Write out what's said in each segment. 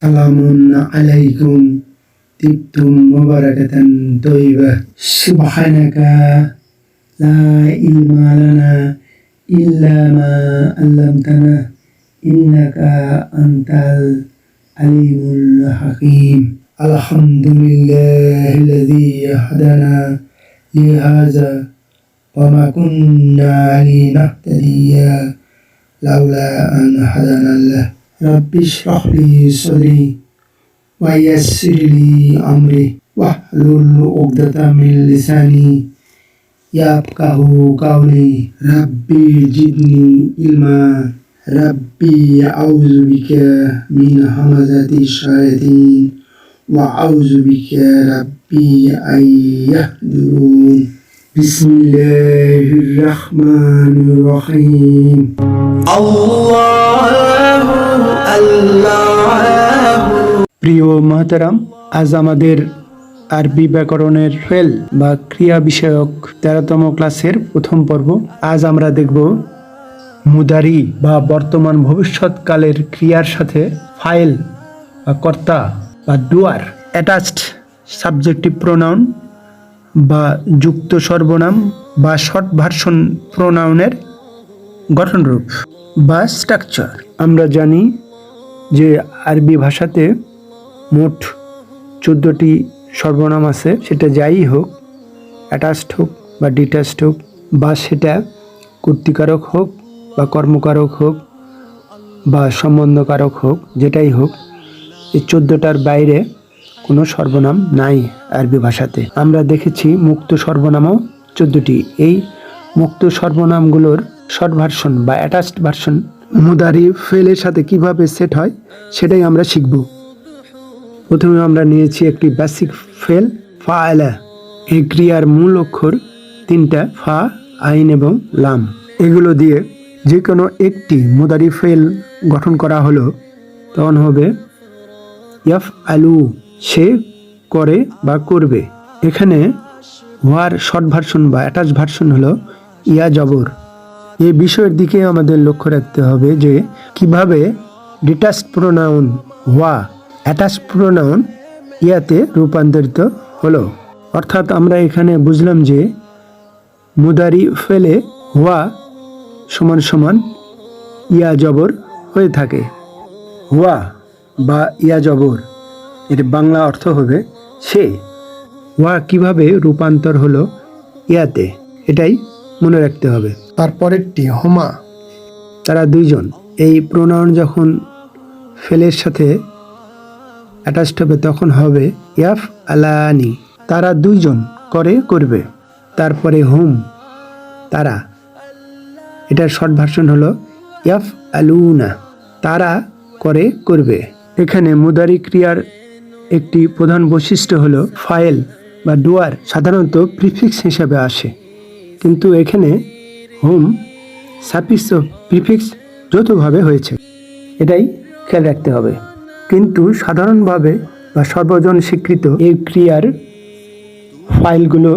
سلام عليكم. تبتم مباركة طيبة. سبحانك لا علم لنا إلا ما علمتنا. إنك أنت العليم الحكيم. الحمد لله الذي هدانا لهذا وما كنا لنهتدي لولا أن هدانا الله رب اشرح لي صدري ويسر لي أمري واحلل عقدة من لساني يفقه قولي. ربي زدني علما. ربي أعوذ بك من همزة الشياطين وأعوذ بك ربي أن يحضرون بسم الله الرحمن الرحيم. প্রিয় মহাতারাম, আজ আমাদের আরবি ব্যাকরণের ফেল বা ক্রিয়া বিষয়ক তেরোতম ক্লাসের প্রথম পর্ব। আজ আমরা দেখব মুদারি বা বর্তমান ভবিষ্যৎকালের ক্রিয়ার সাথে ফাইল বা কর্তা বা ডুয়ার, অ্যাটাচড সাবজেক্টিভ প্রোনাউন বা যুক্ত সর্বনাম বা শর্ট ভার্সন প্রোনাউনের গঠনরূপ বা স্ট্রাকচার। আমরা জানি যে আরবি ভাষাতে মোট চোদ্দোটি সর্বনাম আছে, সেটা যাই হোক অ্যাটাচড হোক বা ডিটাচড হোক, বা সেটা কর্তিকারক হোক বা কর্মকারক হোক বা সম্বন্ধকারক হোক, যেটাই হোক, এই চোদ্দোটার বাইরে কোনো সর্বনাম নাই আরবি ভাষাতে। আমরা দেখেছি মুক্ত সর্বনামও চোদ্দটি। এই মুক্ত সর্বনামগুলোর শর্ট ভার্সন বা অ্যাটাচড ভার্সন মুদারি ফেলের সাথে কীভাবে সেট হয়, সেটাই আমরা শিখব। প্রথমে আমরা নিয়েছি একটি বেসিক ফেল ফা আলা এই ক্রিয়ার মূল অক্ষর, তিনটা, ফা, আইন এবং লাম। এগুলো দিয়ে যে কোনো একটি মুদারি ফেল গঠন করা হলো, তখন হবে ইয়াফ আলু সে করে বা করবে। এখানে ওয়ার শর্ট ভার্সন বা অ্যাটাচ ভার্সন হলো ইয়া জবর। এই বিষয়ের দিকে আমাদের লক্ষ্য রাখতে হবে যে কীভাবে ডিটাচ প্রোনাউন ওয়া অ্যাটাচ প্রোনাউন ইয়াতে রূপান্তরিত হলো। অর্থাৎ আমরা এখানে বুঝলাম যে মুদারি ফেলে ওয়া সমান সমান ইয়া জবর হয়ে থাকে। ওয়া বা ইয়া জবর এর বাংলা অর্থ হবে সে। ওয়া কীভাবে রূপান্তর হলো ইয়াতে, এটাই মনে রাখতে হবে। তারপরেরটি হোমা। তারা দুইজন। এই প্রোনাউন যখন ফেলের সাথে অ্যাটাচড হবে, তখন হবে ইয়াফ আলানি। তারা দুইজন করে করবে। তারপরে হুম, তারা। এটার শর্ট ভার্সন হলো ইয়াফ আলুনা। তারা করে করবে। এখানে মুদারি ক্রিয়ার একটি প্রধান বৈশিষ্ট্য হলো ফাইল বা ডুয়ার সাধারণত প্রিফিক্স হিসাবে আসে। কিন্তু এখানে হোম সাফিক্স প্রিফিক্স যৌথভাবে হয়েছে। এটাই খেয়াল রাখতে হবে। কিন্তু সাধারণভাবে বা সর্বজন স্বীকৃত এই ক্রিয়ার ফাইলগুলো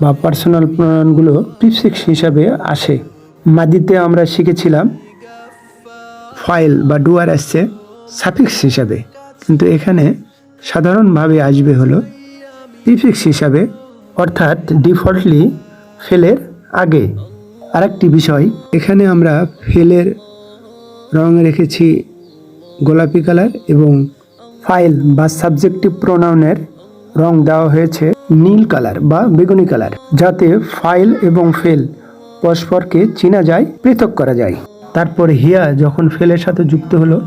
বা পার্সোনাল প্রণয়নগুলো প্রিফিক্স হিসাবে আসে। মাদিতে আমরা শিখেছিলাম ফাইল বা ডুয়ার আসছে সাফিক্স হিসাবে। কিন্তু এখানে সাধারণভাবে আসবে হলো প্রিফিক্স হিসাবে, অর্থাৎ ডিফল্টলি ফেলের আগে। আরেকটি বিষয়, এখানে আমরা ফেলের রং রেখেছি গোলাপি কালার এবং ফাইল বা সাবজেক্টিভ প্রোনাউনের রং দেওয়া হয়েছে নীল কালার বা বেগুনি কালার, যাতে ফাইল এবং ফেল পরস্পরকে চেনা যায়, পৃথক করা যায়। তারপর হিয়া যখন ফেলের সাথে যুক্ত হলো,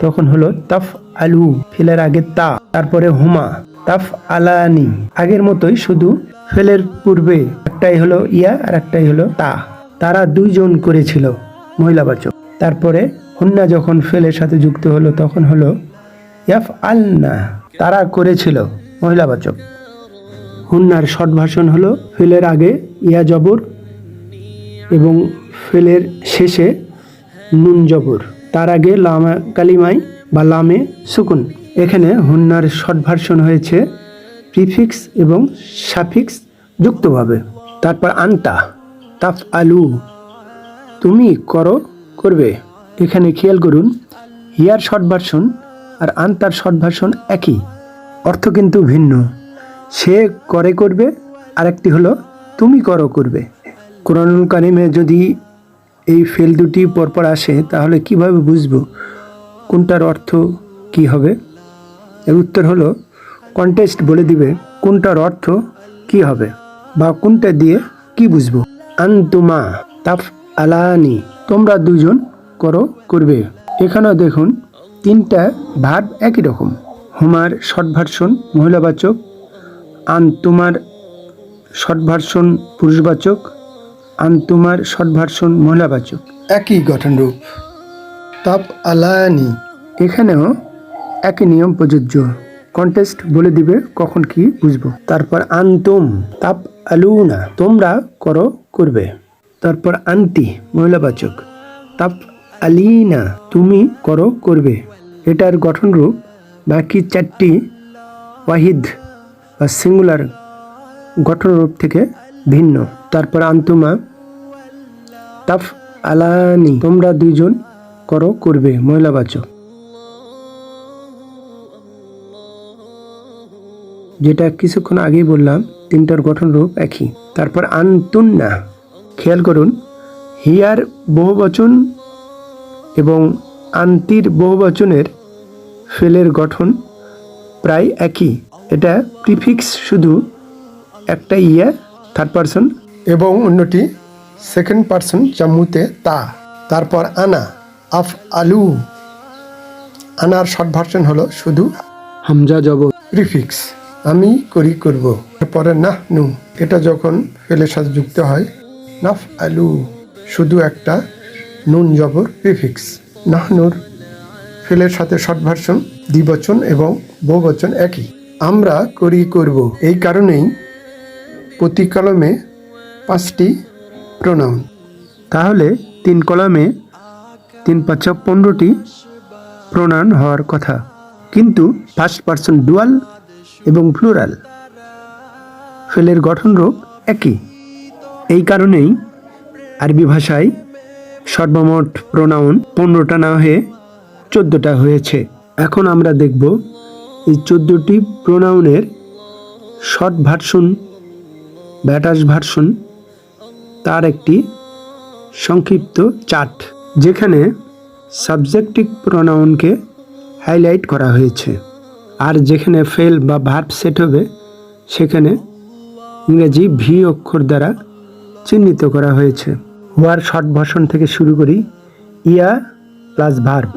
তখন হলো তাফ আলু, ফেলের আগে তা, তারপরে হুমা, তাফ আলানি। আগের মতোই শুধু ফেলের পূর্বে একটাই হলো ইয়া আর একটাই হলো তা। তারা দুইজন করেছিল মহিলাবাচক তারপরে হুন্না যখন ফেলের সাথে যুক্ত হলো, তখন হলো ইয়াফ আলনা তারা করেছিল মহিলাবাচক হুন্নার শর্ট ভার্সন হলো ফেলের আগে ইয়া জবর এবং ফেলের শেষে নুন জবর। তার আগে লামা কালিমাই বা লামে সুকুন। এখানে হুন্নার শর্ট ভার্সন হয়েছে প্রিফিক্স এবং সাফিক্স যুক্তভাবে। তারপর আন্তা তাফ আলু তুমি করো, করবে। এখানে খেয়াল করুন হিয়ার শর্ট ভার্সন আর আন তার শর্ট ভার্সন একই। অর্থ কিন্তু ভিন্ন। সে করে করবে, আরেকটি হলো, তুমি করো করবে। কোরআনুল কারিমে যদি এই ফেল দুটি পরপর আসে, তাহলে কীভাবে বুঝব কোনটার অর্থ কি হবে? এর উত্তর হলো কন্টেস্ট বলে দিবে কোনটার অর্থ কি হবে। বা কোনটা দিয়ে কি বুঝব? আন্তুমা তাফ আলানি তোমরা দুজন করো করবে। এখানেও দেখুন তিনটা ভার্ব একই রকম। হুমার শর্ট ভার্সন মহিলাবাচক আন তোমার শর্ট ভার্সন পুরুষবাচক আন তোমার শর্ট ভার্সন মহিলাবাচক একই গঠনরূপ। তাপ আলানি। এখানেও একই নিয়ম প্রযোজ্য। কন্টেস্ট বলে দিবে কখন কি বুঝব। তারপর আনতুম তাপ আলুনা, তোমরা করো করবে। তারপর আন্তি মহিলাবাচক, তাপ আলিনা, তুমি করো করবে। এটার গঠনরূপ বাকি চারটি ওয়াহিদ বা সিঙ্গুলার গঠনরূপ থেকে ভিন্ন। তারপর আন্তুমা তাফ আলানি, তোমরা দুইজন করো করবে, মহিলাবাচক। যেটা কিছুক্ষণ আগেই বললাম, তিনটার গঠন রূপ একই। তারপর আন্তুন্না, খেয়াল করুন হিয়ার বহুবচন এবং আন্তির বহুবচনের ফেলের গঠন প্রায় একই। এটা প্রিফিক্স শুধু একটা ইয়া থার্ড পারসন এবং অন্যটি সেকেন্ড পারসন জাম্মুতে তা। তারপর আনা, আফ আলু। আনার শর্ট ভার্সন হলো শুধু হামজা জব প্রিফিক্স। আমি করি করব। পরে নাহ নু, এটা যখন ফেলের সাথে যুক্ত হয়, নাফ আলু, শুধু একটা নুন জবর প্রিফিক্স। নাহনুর ফেলের সাথে শর্ট ভার্সন, দ্বিবচন এবং বহুবচন একই। আমরা করি করব। এই কারণেই প্রতি কলমে পাঁচটি প্রোনাউন তাহলে তিন কলমে তিন পাঁচা পনেরোটি প্রোনাউন হওয়ার কথা। কিন্তু ফার্স্ট পার্সন ডুয়াল এবং প্লুরাল ফেলের গঠন রূপ একই। এই কারণেই আরবি ভাষায় সর্বমোট প্রোনাউন পনেরোটা না হয়ে চোদ্দোটা হয়েছে। এখন আমরা দেখব এই চোদ্দোটি প্রোনাউনের শর্ট ভার্সন ব্যাটাস ভার্সন তার একটি সংক্ষিপ্ত চার্ট যেখানে সাবজেক্টিভ প্রোনাউনকে হাইলাইট করা হয়েছে। আর যেখানে ফেল বা ভার্ব সেট হবে, সেখানে ইংরেজি ভি অক্ষর দ্বারা চিহ্নিত করা হয়েছে। ওয়ার শর্ট ভাষণ থেকে শুরু করি, ইয়া প্লাস ভার্ব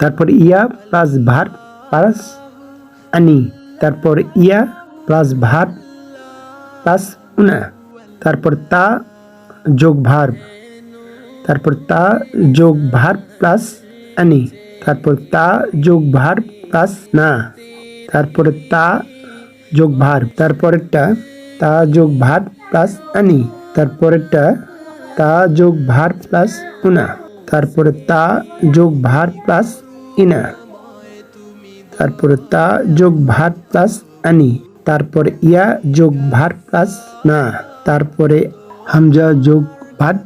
তারপর ইয়া প্লাস ভার্ব প্লাস আনি, তারপর ইয়া প্লাস ভার্ব প্লাস উনা, তারপর তা যোগ ভার্ব তারপর তা যোগ ভার্ব প্লাস আনি, তারপর তা যোগ ভার্ব প্লাস না। তারপরে তা যোগ ভার, তারপরেরটা তা যোগ ভার্ব প্লাস আনি, তারপরেরটা তা যোগ ভার প্লাস উনা তারপরে তা যোগ ভার প্লাস ইনা, তারপরে তা যোগ ভার্ব প্লাস আনি, তারপরে ইয়া যোগ ভার প্লাস না, তারপরে হামজা যোগ ভার্ব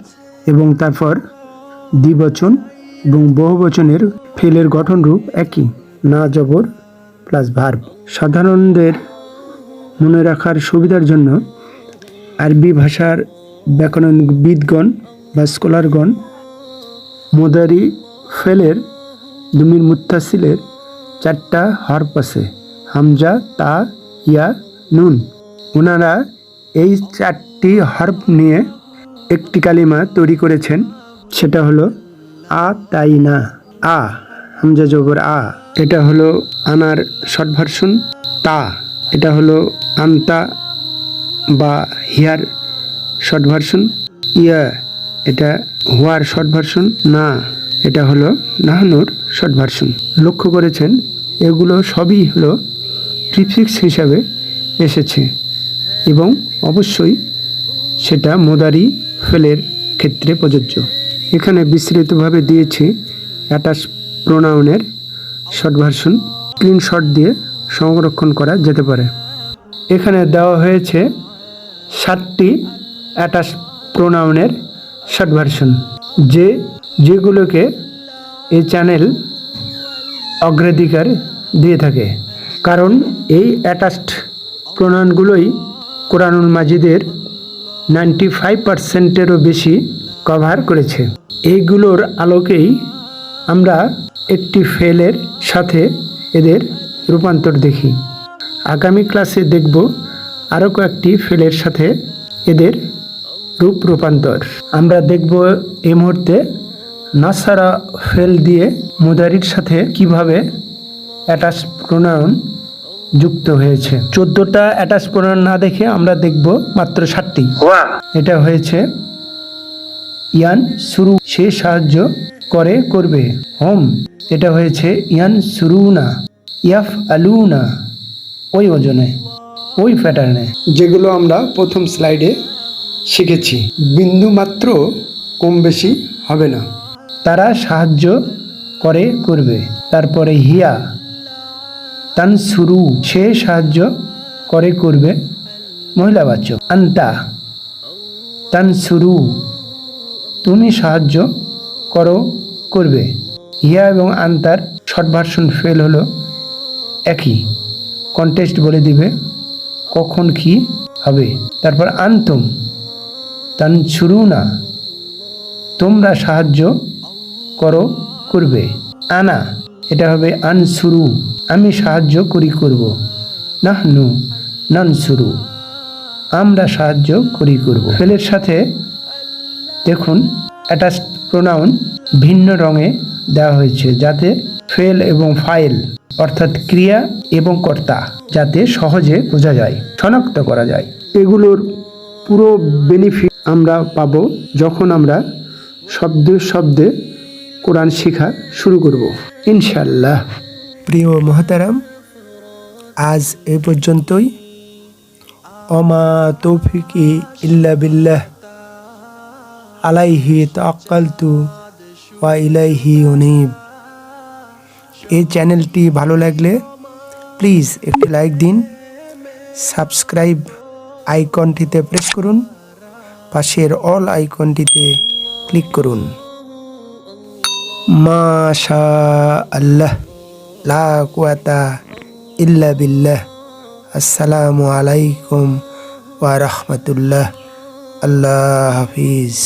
এবং তারপর দ্বিবচন এবং বহুবচনের ফেলের গঠন রূপ একই, না জবর প্লাস ভার্ব সাধারণদের মনে রাখার সুবিধার জন্য আরবি ভাষার ব্যাকরণবিদগণ বা স্কলারগণ মোদারি ফেলের দুমির মুত্তাসিলের চারটা হরফ আছে। হামজা, তা, ইয়া, নুন। ওনারা এই চারটি হরফ নিয়ে একটি কালিমা তৈরি করেছেন। সেটা হলো আ, তাই না। আ। হামজা জবর আ, এটা হলো আনার শর্ট ভার্সন। তা, এটা হলো আন্তা বা হিয়ার শর্ট ভার্সন। ইয়া, এটা হোয়ার শর্ট ভার্সন। না, এটা হলো নাহানুর শর্ট ভার্সন। লক্ষ্য করেছেন, এগুলো সবই হলো প্রিফিক্স হিসাবে এসেছে এবং অবশ্যই সেটা মোদারি ফেলের ক্ষেত্রে প্রযোজ্য। এখানে বিস্তৃতভাবে দিয়েছি অ্যাটাচ প্রোনাউনের শর্ট ভার্সন স্ক্রিনশট দিয়ে সংরক্ষণ করা যেতে পারে। এখানে দেওয়া হয়েছে সাতটি অ্যাটাচ প্রোনাউনের শর্ট ভার্সন যে যেগুলোকে এই চ্যানেল অগ্রাধিকার দিয়ে থাকে। কারণ এই অ্যাটাচড প্রণয়নগুলোই কোরআনুল মাজিদের নাইনটি ফাইভ পার্সেন্টেরও বেশি কভার করেছে। এইগুলোর আলোকেই আমরা একটি ফেলের সাথে এদের রূপান্তর দেখি। আগামী ক্লাসে দেখব আরও কয়েকটি ফেলের সাথে এদের রূপ রূপান্তর। আমরা দেখব এ মুহূর্তে নাসারা ফেল দিয়ে মুদারির সাথে কীভাবে অ্যাটাচ প্রণয়ন যুক্ত হয়েছে। চোদ্দোটা অ্যাটাচ প্রণয়ন না দেখে আমরা দেখব মাত্র ষাটটি। এটা হয়েছে ইয়ান শুরু, সে সাহায্য করে, করবে। হোম, এটা হয়েছে ইয়ান শুরু না ইয়াফ আলু না ওই ওজনে, ওই প্যাটার্নে। যেগুলো আমরা প্রথম স্লাইডে শিখেছি। বিন্দু মাত্র কম বেশি হবে না। তারা সাহায্য করে, করবে। তারপরে হিয়া, তান শুরু, সে সাহায্য করে, করবে। মহিলাবাচক, আন্তা, তান শুরু। তুমি সাহায্য করো, করবে। ইয়া এবং আন্তার শর্ট ভার্সন ফেল হলো একই। কন্টেস্ট বলে দিবে কখন কি হবে। তারপর আন্তম তান শুরু না তোমরা সাহায্য করো, করবে। আনা, এটা হবে আনসুরু আমি সাহায্য করি, করব। নাহনু নানসুরু আমরা সাহায্য করি, করব। ফেলের সাথে দেখুন অ্যাটাচ প্রোনাউন ভিন্ন রঙে দেওয়া হয়েছে যাতে ফেল এবং ফাইল অর্থাৎ ক্রিয়া এবং কর্তা, যাতে সহজে বোঝা যায়, শনাক্ত করা যায়। এগুলোর পুরো বেনিফিট আমরা পাবো যখন আমরা শব্দ শব্দে কোরআন শেখা শুরু করব। ইনশাল্লাহ প্রিয় মহাতারাম, আজ এ পর্যন্তই। অমা তৌফিকি ইল্লা বিল্লাহ। আলাইহি তাক্কালতু ওয়া ইলাইহি উনিব এই চ্যানেলটি ভালো লাগলে প্লিজ একটি লাইক দিন, সাবস্ক্রাইব আইকনটিতে প্রেস করুন, পাশের অল আইকনটিতে ক্লিক করুন। মাশা আল্লাহ লা কুয়াতা ইল্লা বিল্লাহ। আসসালামু আলাইকুম ওয়া রাহমাতুল্লাহ। আল্লাহ হাফিজ।